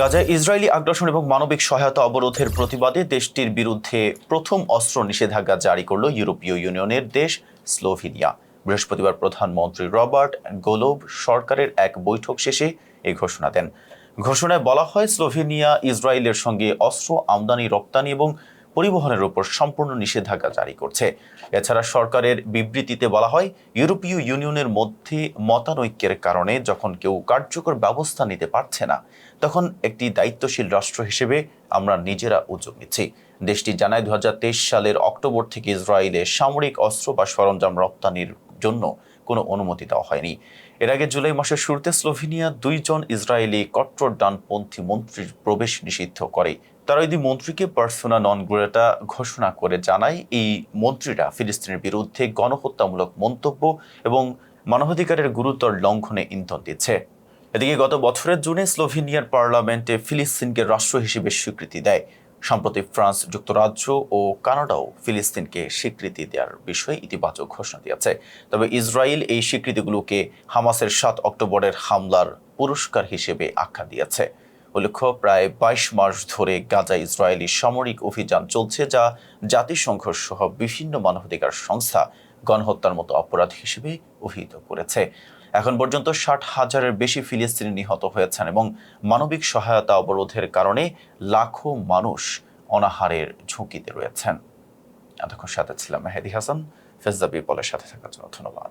গাজায় ইসরায়েলি আগ্রাসন এবং মানবিক সহায়তা অবরোধের প্রতিবাদে দেশটির বিরুদ্ধে প্রথম অস্ত্র নিষেধাজ্ঞা জারি করল ইউরোপীয় ইউনিয়নের দেশ স্লোভেনিয়া। বৃহস্পতিবার প্রধানমন্ত্রী রবার্ট গোলোব সরকারের এক বৈঠক শেষে এই ঘোষণা দেন। ঘোষণায় বলা হয়, স্লোভেনিয়া ইসরায়েলের সঙ্গে অস্ত্র আমদানি, রপ্তানি এবং পরিবহনের উপর সম্পূর্ণ নিষেধাজ্ঞা জারি করছে। এছাড়া সরকারের বিবৃতিতে বলা হয়, ইউরোপীয় ইউনিয়নের মধ্যে মতানৈক্যের কারণে যখন কেউ কার্যকর ব্যবস্থা নিতে পারছে না, তখন একটি দায়িত্বশীল রাষ্ট্র হিসেবে আমরা নিজেরা উদ্যোগ নিচ্ছি। দেশটি জানায় দু হাজার তেইশ সালের অক্টোবর থেকে ইসরায়েলে সামরিক অস্ত্র বা সরঞ্জাম রপ্তানির জন্য কোনো অনুমতি দেওয়া হয়নি। এর আগে জুলাই মাসের শুরুতে স্লোভেনিয়া দুইজন ইসরায়েলি কট্টর ডানপন্থী মন্ত্রীর প্রবেশ নিষিদ্ধ করে। তারা যদি মন্ত্রীকে পার্সোনা নন গ্রেটা ঘোষণা করে জানায়, এই মন্ত্রীরা ফিলিস্তিনের বিরুদ্ধে গণহত্যামূলক মন্তব্য এবং মানবাধিকারের গুরুতর লঙ্ঘনে ইন্ধন দিচ্ছে। এদিকে গত বছরের জুনে স্লোভেনিয়ার পার্লামেন্টে ফিলিস্তিনকে রাষ্ট্র হিসেবে স্বীকৃতি দেয়। সম্প্রতি ফ্রান্স যুক্তরাজ্য ও কানাডাও ফিলিস্তিনকে স্বীকৃতি দেওয়ার বিষয়ে ইতিবাচক ঘোষণা দিয়েছে। তবে ইসরায়েল এই স্বীকৃতিগুলোকে হামাসের সাত অক্টোবরের হামলার পুরস্কার হিসেবে আখ্যা দিয়েছে। উল্লেখ্য, প্রায় বাইশ মাস ধরে গাজা ইসরায়েলি সামরিক অভিযান চলছে যা জাতিসংঘ সহ বিভিন্ন মানবাধিকার সংস্থা গণহত্যার মতো অপরাধ হিসেবে অভিহিত করেছে। এখন পর্যন্ত ষাট হাজারের বেশি ফিলিস্তিনি নিহত হয়েছেন এবং মানবিক সহায়তা অবরোধের কারণে লাখো মানুষ অনাহারের ঝুঁকিতে রয়েছেন। এতক্ষণ সাথে ছিলাম মেহেদি হাসান। ফেজদা বিপলের সাথে থাকার জন্য ধন্যবাদ।